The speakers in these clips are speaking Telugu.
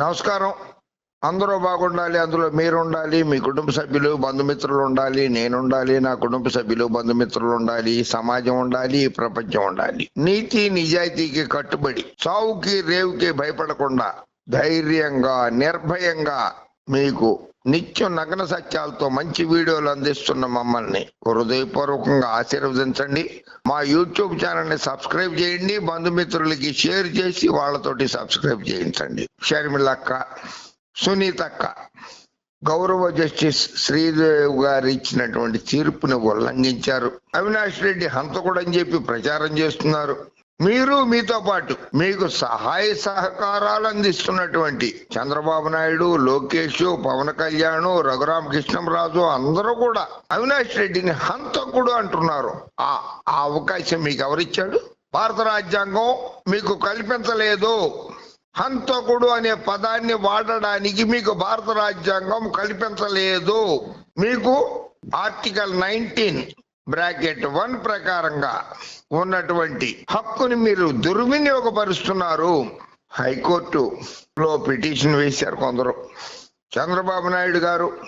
నమస్కారం. అందరూ బాగుండాలి అందులో మీరు ఉండాలి మీ కుటుంబ సభ్యులు బంధుమిత్రులు ఉండాలి నేను ఉండాలి నా కుటుంబ సభ్యులు బంధుమిత్రులు ఉండాలి సమాజం ఉండాలి ప్రపంచం ఉండాలి. నీతి నిజాయితీకి కట్టుబడి చావుకి రేవుకి భయపడకుండా ధైర్యంగా నిర్భయంగా మీకు నిత్యం నగ్న సత్యాలతో మంచి వీడియోలు అందిస్తున్న మమ్మల్ని హృదయపూర్వకంగా ఆశీర్వదించండి. మా యూట్యూబ్ ఛానల్ని సబ్స్క్రైబ్ చేయండి. బంధుమిత్రులకి షేర్ చేసి వాళ్ళతోటి సబ్స్క్రైబ్ చేయించండి. షర్మిలక్క సునీతక్క గౌరవ జస్టిస్ శ్రీదేవ్ గారు ఇచ్చినటువంటి తీర్పుని ఉల్లంఘించారు. అవినాష్ రెడ్డి హంతకుడని చెప్పి ప్రచారం చేస్తున్నారు. మీరు మీతో పాటు మీకు సహాయ సహకారాలు అందిస్తున్నటువంటి చంద్రబాబు నాయుడు లోకేష్ పవన్ కళ్యాణ్ రఘురామకృష్ణంరాజు అందరూ కూడా అవినాష్ రెడ్డిని హంతకుడు అంటున్నారు. ఆ ఆ అవకాశం మీకు ఎవరిచ్చాడు? భారత రాజ్యాంగం మీకు కల్పించలేదు. హంతకుడు అనే పదాన్ని వాడడానికి మీకు భారత రాజ్యాంగం కల్పించలేదు. మీకు ఆర్టికల్ నైన్టీన్ బ్రాకెట్ వన్ ప్రకారంగా ఉన్నటువంటి హక్కుని మీరు దుర్వినియోగపరుస్తున్నారు. హైకోర్టు లో పిటిషన్ వేశారు కొందరు. చంద్రబాబు నాయుడు గారు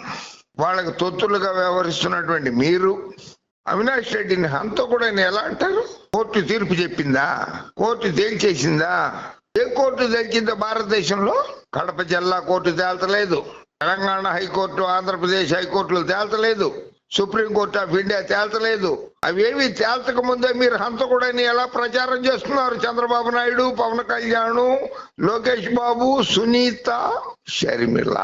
వాళ్ళకు తొత్తులుగా వ్యవహరిస్తున్నటువంటి మీరు అవినాష్ రెడ్డిని హంతకుడని ఎలా అంటారు? కోర్టు తీర్పు చెప్పిందా? కోర్టు తేల్చేసిందా? ఏ కోర్టు తేల్చిందో భారతదేశంలో? కడప జిల్లా కోర్టు తేల్చలేదు. తెలంగాణ హైకోర్టు ఆంధ్రప్రదేశ్ హైకోర్టులు తేల్చలేదు. సుప్రీంకోర్టు ఆఫ్ ఇండియా తేల్చలేదు. అవేవి తేల్చక ముందే మీరు హంతకుడని ఎలా ప్రచారం చేస్తున్నారు? చంద్రబాబు నాయుడు పవన్ కళ్యాణ్ లోకేష్ బాబు సునీత షర్మిల.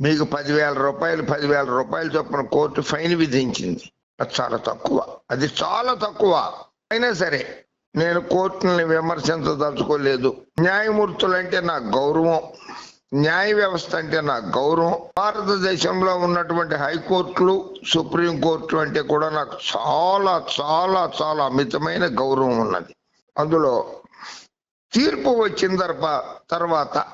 మీకు పదివేల రూపాయలు పదివేల రూపాయలు చొప్పున కోర్టు ఫైన్ విధించింది. అది చాలా తక్కువ. అది చాలా తక్కువ. అయినా సరే నేను కోర్టుని విమర్శించదలుచుకోలేదు. న్యాయమూర్తులంటే నా గౌరవం. న్యాయ వ్యవస్థ అంటే నాకు గౌరవం. భారతదేశంలో ఉన్నటువంటి హైకోర్టులు సుప్రీం కోర్టు అంటే కూడా నాకు చాలా చాలా చాలా అమితమైన గౌరవం ఉన్నది. అందులో తీర్పు వచ్చిన తర్వాత తర్వాత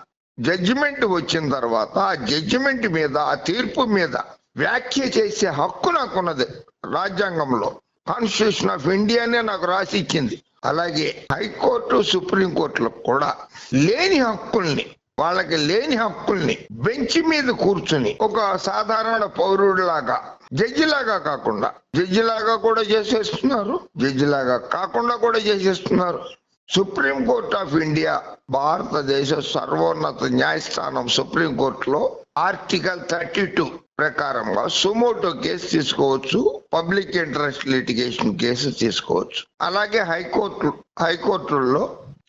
జడ్జిమెంట్ వచ్చిన తర్వాత ఆ జడ్జిమెంట్ మీద ఆ తీర్పు మీద వ్యాఖ్య చేసే హక్కు నాకున్నది రాజ్యాంగంలో. కాన్స్టిట్యూషన్ ఆఫ్ ఇండియానే నాకు రాసి ఇచ్చింది అలాగే హైకోర్టు సుప్రీంకోర్టులకు కూడా లేని హక్కుల్ని వాళ్ళకి లేని హక్కుల్ని బెంచ్ మీద కూర్చుని ఒక సాధారణ పౌరుడిలాగా జడ్జిలాగా కాకుండా జడ్జిలాగా కూడా చేసేస్తున్నారు జడ్జిలాగా కాకుండా కూడా చేసేస్తున్నారు. సుప్రీం కోర్ట్ ఆఫ్ ఇండియా భారతదేశ సర్వోన్నత న్యాయస్థానం సుప్రీం కోర్టులో ఆర్టికల్ థర్టీ టూ ప్రకారంగా సుమోటో కేసు తీసుకోవచ్చు పబ్లిక్ ఇంట్రెస్ట్ లిటిగేషన్ కేసు తీసుకోవచ్చు. అలాగే హైకోర్టు హైకోర్టుల్లో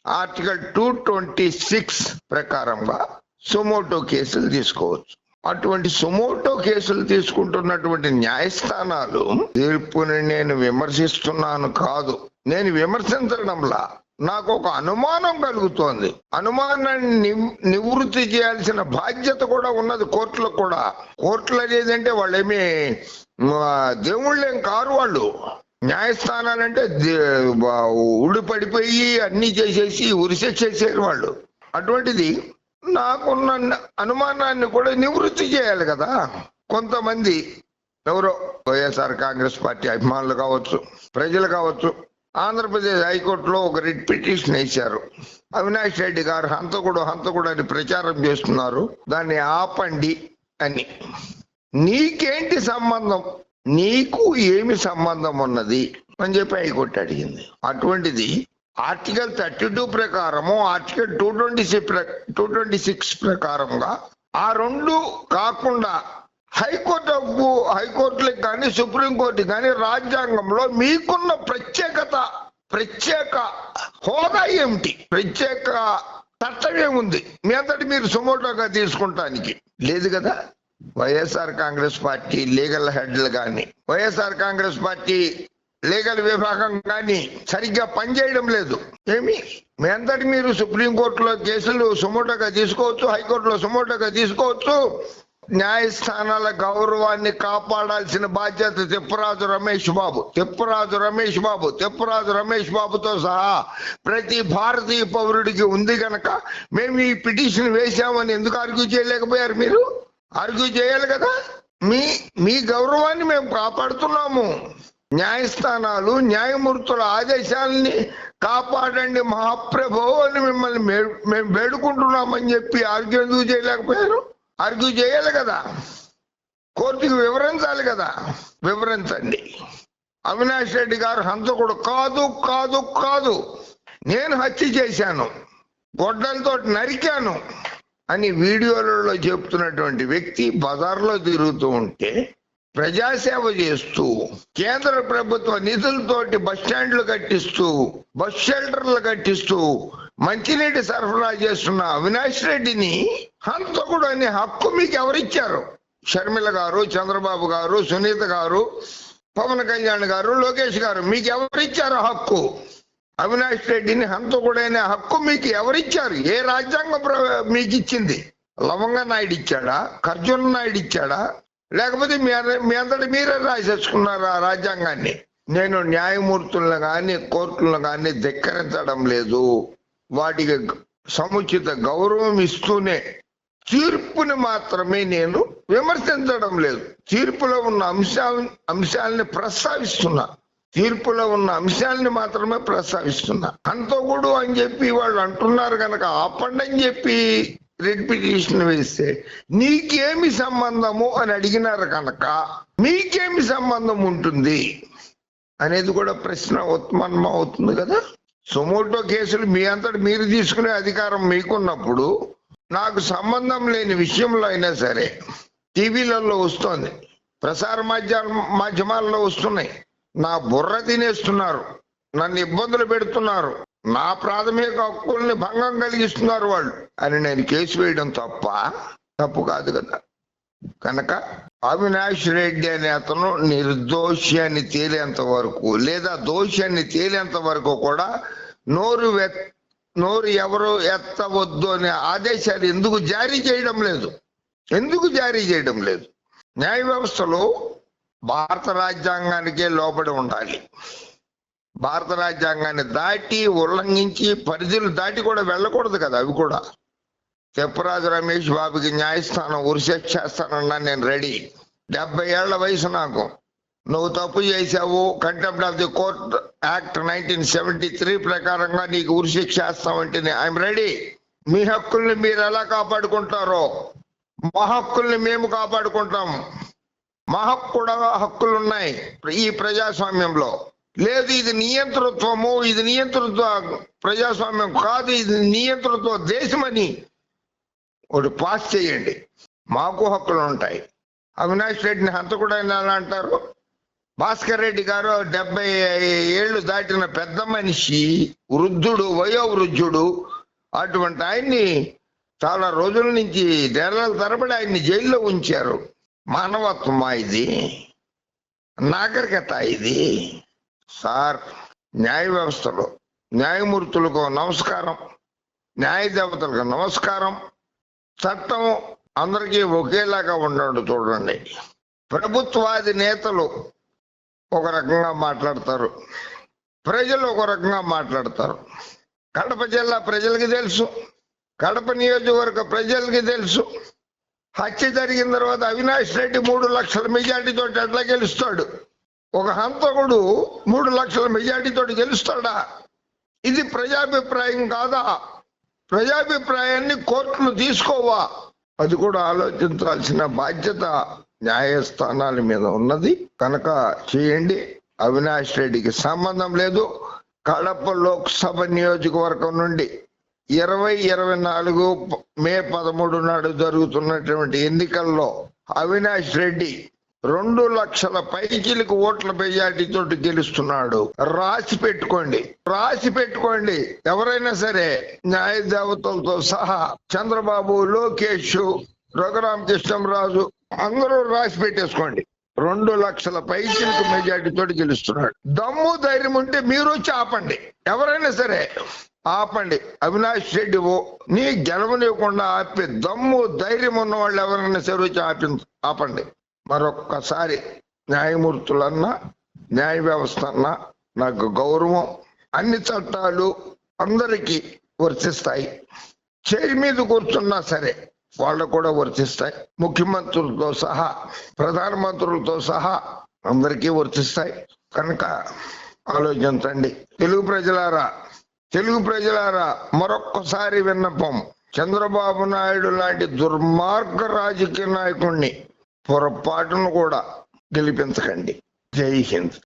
ఆర్టికల్ టూ ట్వంటీ సిక్స్ ప్రకారంగా సొమోటో కేసులు తీసుకోవచ్చు. అటువంటి సొమోటో కేసులు తీసుకుంటున్నటువంటి న్యాయస్థానాలు తీర్పుని నేను విమర్శిస్తున్నాను కాదు. నేను విమర్శించడంలా నాకు ఒక అనుమానం కలుగుతోంది. అనుమానాన్ని నివృత్తి చేయాల్సిన బాధ్యత కూడా ఉన్నది కోర్టులకు కూడా. కోర్టులు అనేది అంటే వాళ్ళేమి దేవుళ్ళేం కారు వాళ్ళు. న్యాయస్థానాలంటే దే- ఉడి పడిపోయి అన్ని చేసేసి ఉరిసెచ్చేసారు వాళ్ళు. అటువంటిది నాకున్న అనుమానాన్ని కూడా నివృత్తి చేయాలి కదా. కొంతమంది ఎవరో వైఎస్ఆర్ కాంగ్రెస్ పార్టీ అభిమానులు కావచ్చు ప్రజలు కావచ్చు ఆంధ్రప్రదేశ్ హైకోర్టులో ఒక రిట్ పిటిషన్ వేశారు. అవినాష్ రెడ్డి గారు హంతకుడు హంతకుడు అని ప్రచారం చేస్తున్నారు. దాన్ని ఆపండి అని. నీకేంటి సంబంధం? నీకు ఏమి సంబంధం ఉన్నది అని చెప్పి హైకోర్టు అడిగింది. అటువంటిది ఆర్టికల్ థర్టీ టూ ప్రకారము article two twenty six two twenty six ప్రకారంగా ఆ రెండు కాకుండా హైకోర్టు హైకోర్టులకు కానీ సుప్రీంకోర్టు కానీ రాజ్యాంగంలో మీకున్న ప్రత్యేకత ప్రత్యేక హోదా ఏమిటి? ప్రత్యేక చట్టం ఏముంది మీ అంతటి మీరు సుమోటోగా తీసుకుంటానికి. లేదు కదా? వైఎస్ఆర్ కాంగ్రెస్ పార్టీ లీగల్ హెడ్లు కానీ వైఎస్ఆర్ కాంగ్రెస్ పార్టీ లీగల్ విభాగం కానీ సరిగ్గా పనిచేయడం లేదు. ఏమి? మీ అంతటి మీరు సుప్రీంకోర్టులో కేసులు సుమోటోగా తీసుకోవచ్చు హైకోర్టులో సుమోటోగా తీసుకోవచ్చు. న్యాయస్థానాల గౌరవాన్ని కాపాడాల్సిన బాధ్యత తిప్పరాజు రమేష్ బాబు తిప్పరాజు రమేష్ బాబు తిప్పరాజు రమేష్ బాబుతో సహా ప్రతి భారతీయ పౌరుడికి ఉంది గనక మేము ఈ పిటిషన్ వేశామని ఎందుకు ఆర్గ్యూ చేయలేకపోయారు మీరు? ఆర్గ్యూ చేయాలి కదా? మీ మీ గౌరవాన్ని మేము కాపాడుతున్నాము. న్యాయస్థానాలు న్యాయమూర్తుల ఆదేశాలని కాపాడండి. మహాప్రభో అని మిమ్మల్ని మే- మేము వేడుకుంటున్నామని చెప్పి ఆర్గ్యూ ఎందుకు చేయలేకపోయారు? ఆర్గ్యూ చేయాలి కదా. కోర్టుకి వివరించాలి కదా. వివరించండి అవినాష్ రెడ్డి గారు హంతకుడు. కాదు కాదు కాదు. నేను హత్య చేశాను. గొడ్డలతో నరికాను. అని వీడియోలలో చెప్తున్నటువంటి వ్యక్తి బజార్లో తిరుగుతూ ఉంటే ప్రజాసేవ చేస్తూ కేంద్ర ప్రభుత్వ నిధులతోటి బస్ స్టాండ్లు కట్టిస్తూ బస్ షెల్టర్లు కట్టిస్తూ మంచినీటి సరఫరా చేస్తున్న అవినాష్ రెడ్డిని హంతకుడు అనే హక్కు మీకు ఎవరిచ్చారు? షర్మిల గారు చంద్రబాబు గారు సునీత గారు పవన్ కళ్యాణ్ గారు లోకేష్ గారు మీకు ఎవరిచ్చారు హక్కు? అవినాష్ రెడ్డిని హంతకుడైన హక్కు మీకు ఎవరిచ్చారు? ఏ రాజ్యాంగం మీకు ఇచ్చింది లవంగ నాయుడు ఇచ్చాడా? ఖర్జున నాయుడు ఇచ్చాడా? లేకపోతే మీ మీ అందరి మీరే రాసేసుకున్నారు ఆ రాజ్యాంగాన్ని? నేను న్యాయమూర్తులను కానీ కోర్టులను కానీ ధిక్కరించడం లేదు. వాటికి సముచిత గౌరవం ఇస్తూనే తీర్పుని మాత్రమే నేను విమర్శించడం లేదు. తీర్పులో ఉన్న అంశాల అంశాలని ప్రస్తావిస్తున్నా. తీర్పులో ఉన్న అంశాలని మాత్రమే ప్రస్తావిస్తున్నా. అంతకుడు అని చెప్పి వాళ్ళు అంటున్నారు కనుక ఆపండి అని చెప్పి రెడ్ పిటిషన్ వేస్తే నీకేమి సంబంధము అని అడిగినారు కనుక మీకేమి సంబంధం ఉంటుంది? అనేది కూడా ప్రశ్న ఉత్పన్నం అవుతుంది కదా. సొమోటో కేసులు మీ అంతటి మీరు తీసుకునే అధికారం మీకున్నప్పుడు నాకు సంబంధం లేని విషయంలో అయినా సరే టీవీలలో వస్తోంది. ప్రసార మాధ్యమ మాధ్యమాల్లో వస్తున్నాయి. నా బుర్ర తినేస్తున్నారు నన్ను ఇబ్బందులు పెడుతున్నారు నా ప్రాథమిక హక్కుల్ని భంగం కలిగిస్తున్నారు వాళ్ళు అని నేను కేసు వేయడం తప్ప తప్పు కాదు కదా. కనుక అవినాష్ రెడ్డి అనే అతను నిర్దోషి అని తేలేంత వరకు లేదా దోషి అని తేలేంత వరకు కూడా నోరు నోరు ఎవరు ఎత్తవద్దు అనే ఆదేశాలు ఎందుకు జారీ చేయడం లేదు? ఎందుకు జారీ చేయడం లేదు? న్యాయ వ్యవస్థలో భారత రాజ్యాంగానికే లోబడి ఉండాలి. భారత రాజ్యాంగాన్ని దాటి ఉల్లంఘించి పరిధులు దాటి కూడా వెళ్ళకూడదు కదా అవి కూడా. తెప్పరాజు రమేష్ బాబుకి న్యాయస్థానం ఉరిశిక్ష చేస్తానన్నా నేను రెడీ. డెబ్బై ఏళ్ళ వయసు నాకు. నువ్వు తప్పు చేసావు contempt of the court act nineteen seventy three ప్రకారంగా నీకు ఉరిశిక్ష చేస్తామంటే ఐఎమ్ రెడీ మీ హక్కుల్ని మీరు ఎలా కాపాడుకుంటారో? మా హక్కుల్ని మేము కాపాడుకుంటాం. మా హక్కు కూడా హక్కులు ఉన్నాయి ఈ ప్రజాస్వామ్యంలో. లేదు ఇది నియంతృత్వము ఇది నియంతృత్వ ప్రజాస్వామ్యం కాదు ఇది నియంతృత్వ దేశమని ఒకటి పాస్ చేయండి. మాకు హక్కులు ఉంటాయి. అవినాష్ రెడ్డిని హంతకుడైన ఎలా అంటారు? భాస్కర్ రెడ్డి గారు డెబ్బై ఏళ్ళు దాటిన పెద్ద మనిషి వృద్ధుడు వయో వృద్ధుడు అటువంటి ఆయన్ని చాలా రోజుల నుంచి నెలల తరబడి ఆయన్ని జైల్లో ఉంచారు. మానవత్వమా ఇది? నాగరికత ఇది? సార్ న్యాయ వ్యవస్థలో న్యాయమూర్తులకు నమస్కారం న్యాయ దేవతలకు నమస్కారం. చట్టం అందరికీ ఒకేలాగా ఉండడు చూడండి. ప్రభుత్వాది నేతలు ఒక రకంగా మాట్లాడతారు. ప్రజలు ఒక రకంగా మాట్లాడతారు. కడప జిల్లా ప్రజలకి తెలుసు. కడప నియోజకవర్గ ప్రజలకి తెలుసు. హత్య జరిగిన తర్వాత అవినాష్ రెడ్డి మూడు లక్షల మెజార్టీతో ఎట్లా గెలుస్తాడు. ఒక హంతకుడు మూడు లక్షల మెజార్టీతో గెలుస్తాడా? ఇది ప్రజాభిప్రాయం కాదా? ప్రజాభిప్రాయాన్ని కోర్టులు తీసుకోవా? అది కూడా ఆలోచించాల్సిన బాధ్యత న్యాయస్థానాల మీద ఉన్నది. కనుక చేయండి. అవినాష్ రెడ్డికి సంబంధం లేదు. కడప లోక్సభ నియోజకవర్గం నుండి ఇరవై ఇరవై నాలుగు మే పదమూడు నాడు జరుగుతున్నటువంటి ఎన్నికల్లో అవినాష్ రెడ్డి రెండు లక్షల పైకిలకు ఓట్ల మెజార్టీతో గెలుస్తున్నాడు. రాసి పెట్టుకోండి. రాసి పెట్టుకోండి. ఎవరైనా సరే న్యాయ దేవతలతో సహా చంద్రబాబు లోకేష్ రఘురామకృష్ణంరాజు అందరూ రాసి పెట్టేసుకోండి. రెండు లక్షల పైకిలకు మెజార్టీతో గెలుస్తున్నాడు. దమ్ము ధైర్యం ఉంటే మీరు వచ్చి ఆపండి. ఎవరైనా సరే ఆపండి. అవినాష్ రెడ్డి ఓ నీ గెలవనివ్వకుండా ఆపి దమ్ము ధైర్యం ఉన్న వాళ్ళు ఎవరైనా సరే ఆపి ఆపండి. మరొక్కసారి న్యాయమూర్తులన్నా న్యాయ వ్యవస్థ అన్నా నాకు గౌరవం అన్ని చట్టాలు అందరికీ వర్తిస్తాయి. చేరి మీద కూర్చున్నా సరే వాళ్ళకు కూడా వర్తిస్తాయి. ముఖ్యమంత్రులతో సహా ప్రధానమంత్రులతో సహా అందరికీ వర్తిస్తాయి. కనుక ఆలోచించండి. తెలుగు ప్రజలారా తెలుగు ప్రజలారా మరొక్కసారి విన్నపం. చంద్రబాబు నాయుడు లాంటి దుర్మార్గ రాజకీయ నాయకుణ్ణి పొరపాటును కూడా గెలిపించకండి. జై హింద్.